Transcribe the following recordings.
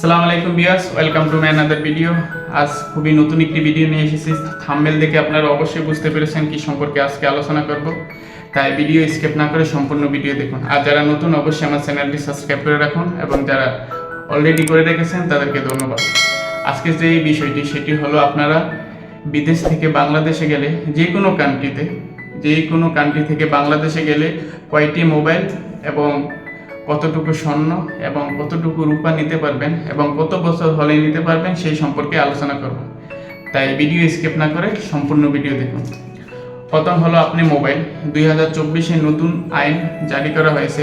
সালাম আলাইকুম বিয়াস welcome to my another video আজ খুবই নতুন একটি ভিডিও নিয়ে এসেছি। থাম্বেল দেখে আপনারা অবশ্যই বুঝতে পেরেছেন কি সম্পর্কে আজকে আলোচনা করব। তাই ভিডিও স্কিপ না করে সম্পূর্ণ ভিডিও দেখুন। আর যারা নতুন, অবশ্যই আমার চ্যানেলটি সাবস্ক্রাইব করে রাখুন এবং যারা অলরেডি করে রেখেছেন, তাদেরকে ধন্যবাদ। আজকে যে এই বিষয়টি, সেটি হলো আপনারা বিদেশ থেকে বাংলাদেশে গেলে যে কোনো কান্ট্রিতে যে কোনো কান্ট্রি থেকে বাংলাদেশে গেলে কয়টি মোবাইল এবং কতটুকু স্বর্ণ এবং কতটুকু রূপা নিতে পারবেন এবং কত বছর হলে নিতে পারবেন সেই সম্পর্কে আলোচনা করব। তাই ভিডিও স্কিপ না করে সম্পূর্ণ ভিডিও দেখুন। প্রথম হলো আপনি মোবাইল দুই হাজার চব্বিশে নতুন আইন জারি করা হয়েছে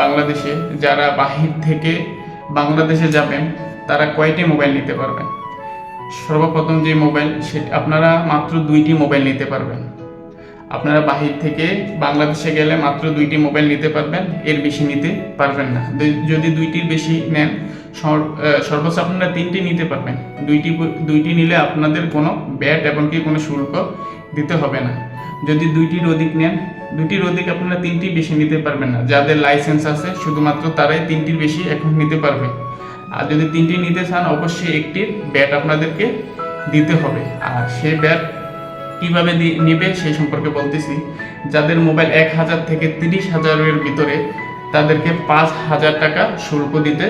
বাংলাদেশে। যারা বাহির থেকে বাংলাদেশে যাবেন, তারা কয়টি মোবাইল নিতে পারবেন? সর্বপ্রথম যে মোবাইল সে আপনারা মাত্র দুইটি মোবাইল নিতে পারবেন। আপনারা বাহির থেকে বাংলাদেশে গেলে মাত্র দুইটি মোবাইল নিতে পারবেন, এর বেশি নিতে পারবেন না। যদি দুইটির বেশি নেন, সর- সর্বোচ্চ আপনারা তিনটি নিতে পারবেন। দুইটি দুইটি নিলে আপনাদের কোনো ব্যাট এমনকি কোনো শুল্ক দিতে হবে না। যদি দুইটির অধিক নেন, দুইটির অধিক আপনারা তিনটি বেশি নিতে পারবেন না। যাদের লাইসেন্স আছে, শুধুমাত্র তারাই তিনটির বেশি এখন নিতে পারবে। আর যদি তিনটি নিতে চান, অবশ্যই একটির ব্যাট আপনাদেরকে দিতে হবে। আর সেই ব্যাট কীভাবে নিবে সেই সম্পর্কে বলতেছি। যাদের মোবাইল এক হাজার থেকে তিরিশ হাজারের ভিতরে, তাদেরকে পাঁচ হাজার টাকা শুল্ক দিতে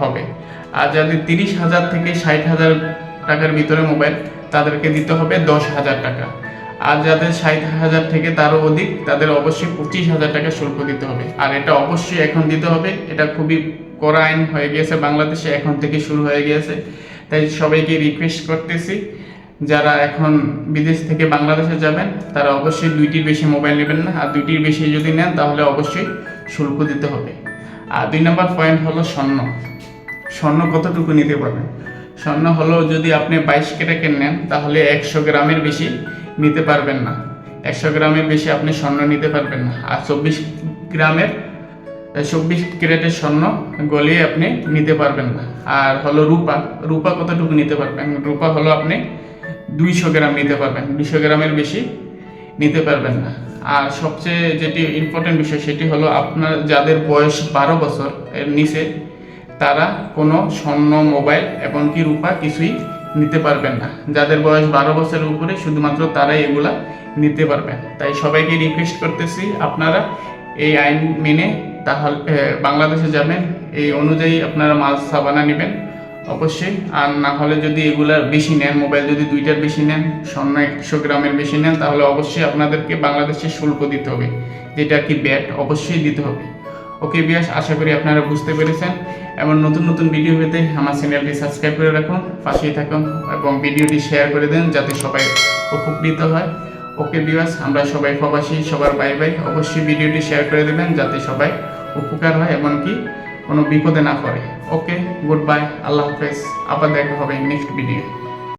হবে। আর যাদের তিরিশ হাজার থেকে ষাট হাজার টাকার ভিতরে মোবাইল, তাদেরকে দিতে হবে দশ হাজার টাকা। আর যাদের ষাট হাজার থেকে তারও অধিক, তাদের অবশ্যই পঁচিশ হাজার টাকা শুল্ক দিতে হবে। আর এটা অবশ্যই এখন দিতে হবে। এটা খুবই কড়া আইন হয়ে গিয়েছে বাংলাদেশে, এখন থেকে শুরু হয়ে গিয়েছে। তাই সবাইকে রিকোয়েস্ট করতেছি যারা এখন বিদেশ থেকে বাংলাদেশে যাবেন, তারা অবশ্যই দুইটির বেশি মোবাইল নেবেন না। আর দুইটির বেশি যদি নেন, তাহলে অবশ্যই শুল্ক দিতে হবে। আর দুই নম্বর পয়েন্ট হলো স্বর্ণ। স্বর্ণ কতটুকু নিতে পারবেন? স্বর্ণ হলো যদি আপনি বাইশ ক্যারেটের নেন, তাহলে একশো গ্রামের বেশি নিতে পারবেন না। একশো গ্রামের বেশি আপনি স্বর্ণ নিতে পারবেন না। আর চব্বিশ গ্রামের, চব্বিশ ক্যারেটের স্বর্ণ গলিয়ে আপনি নিতে পারবেন না। আর হলো রূপা। রূপা কতটুকু নিতে পারবেন? রূপা হলো আপনি দুইশো গ্রাম নিতে পারবেন, দুইশো গ্রামের বেশি নিতে পারবেন না। আর সবচেয়ে যেটি ইম্পর্টেন্ট বিষয় সেটি হলো আপনার যাদের বয়স বারো বছর এর নিচে, তারা কোনো স্বর্ণ মোবাইল এমনকি রূপা কিছুই নিতে পারবেন না। যাদের বয়স বারো বছরের উপরে শুধুমাত্র তারাই এগুলা নিতে পারবেন। তাই সবাইকে রিকোয়েস্ট করতেছি আপনারা এই আইন মেনে তাহলে বাংলাদেশে যাবেন। এই অনুযায়ী আপনারা মাছ সাবানা নেবেন। অবশ্যই। আর না হলে যদি এগুলার বেশি নেন, মোবাইল যদি দুইটার বেশি নেন, স্বর্ণ একশো গ্রামের বেশি নেন, তাহলে অবশ্যই আপনাদেরকে বাংলাদেশে শুল্ক দিতে হবে। যেটা কি ব্যাট, অবশ্যই দিতে হবে। ওকে বিয়াস আশা করি আপনারা বুঝতে পেরেছেন। এমন নতুন নতুন ভিডিও পেতে আমার চ্যানেলটি সাবস্ক্রাইব করে রাখুন, পাশেই থাকুন এবং ভিডিওটি শেয়ার করে দেন যাতে সবাই উপকৃত হয়। ওকে বিয়াস আমরা সবাই প্রবাসী, সবার বাই বাই অবশ্যই ভিডিওটি শেয়ার করে দেবেন যাতে সবাই উপকার হয়, এমনকি কোনো বিপদে না পড়ে। ওকে গুড বাই আল্লাহ হাফেজ। আবার দেখা হবে নেক্সট ভিডিও